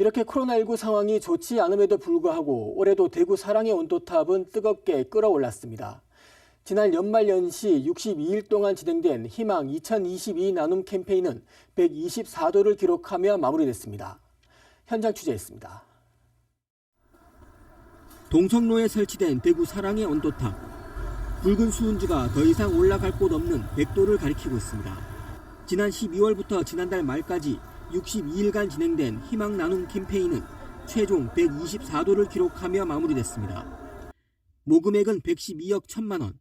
이렇게 코로나19 상황이 좋지 않음에도 불구하고 올해도 대구 사랑의 온도탑은 뜨겁게 끓어올랐습니다. 지난 연말 연시 62일 동안 진행된 희망 2022 나눔 캠페인은 124도를 기록하며 마무리됐습니다. 현장 취재했습니다. 동성로에 설치된 대구 사랑의 온도탑. 붉은 수은지가 더 이상 올라갈 곳 없는 100도를 가리키고 있습니다. 지난 12월부터 지난달 말까지 62일간 진행된 희망 나눔 캠페인은 최종 124도를 기록하며 마무리됐습니다. 모금액은 112억 1천만 원,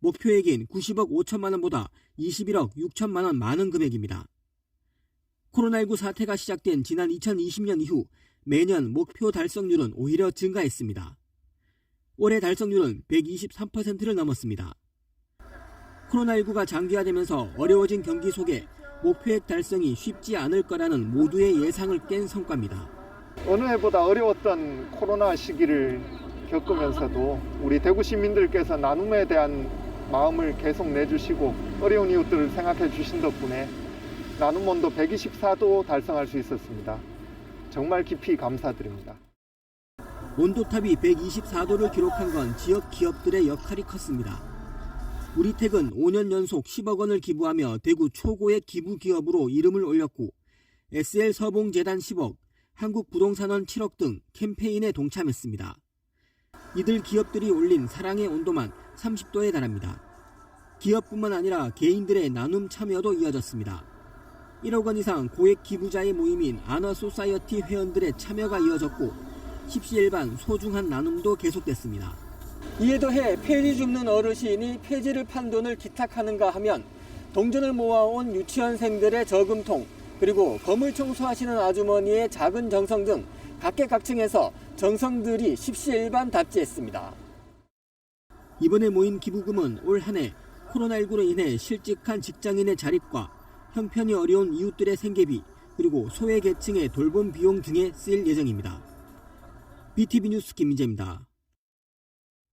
목표액인 90억 5천만 원보다 21억 6천만 원 많은 금액입니다. 코로나19 사태가 시작된 지난 2020년 이후 매년 목표 달성률은 오히려 증가했습니다. 올해 달성률은 123%를 넘었습니다. 코로나19가 장기화되면서 어려워진 경기 속에 목표액 달성이 쉽지 않을 거라는 모두의 예상을 깬 성과입니다. 어느 해보다 어려웠던 코로나 시기를 겪으면서도 우리 대구 시민들께서 나눔에 대한 마음을 계속 내주시고 어려운 이웃들을 생각해 주신 덕분에 나눔 온도 124도 달성할 수 있었습니다. 정말 깊이 감사드립니다. 온도탑이 124도를 기록한 건 지역 기업들의 역할이 컸습니다. 우리택은 5년 연속 10억 원을 기부하며 대구 초고의 기부 기업으로 이름을 올렸고 SL 서봉재단 10억, 한국부동산원 7억 등 캠페인에 동참했습니다. 이들 기업들이 올린 사랑의 온도만 30도에 달합니다. 기업뿐만 아니라 개인들의 나눔 참여도 이어졌습니다. 1억 원 이상 고액 기부자의 모임인 아너 소사이어티 회원들의 참여가 이어졌고 십시일반 소중한 나눔도 계속됐습니다. 이에 더해 폐지 줍는 어르신이 폐지를 판 돈을 기탁하는가 하면 동전을 모아온 유치원생들의 저금통 그리고 건물 청소하시는 아주머니의 작은 정성 등 각계각층에서 정성들이 십시일반 답지했습니다. 이번에 모인 기부금은 올 한 해 코로나19로 인해 실직한 직장인의 자립과 형편이 어려운 이웃들의 생계비 그리고 소외 계층의 돌봄 비용 등에 쓰일 예정입니다. BTV 뉴스 김민재입니다.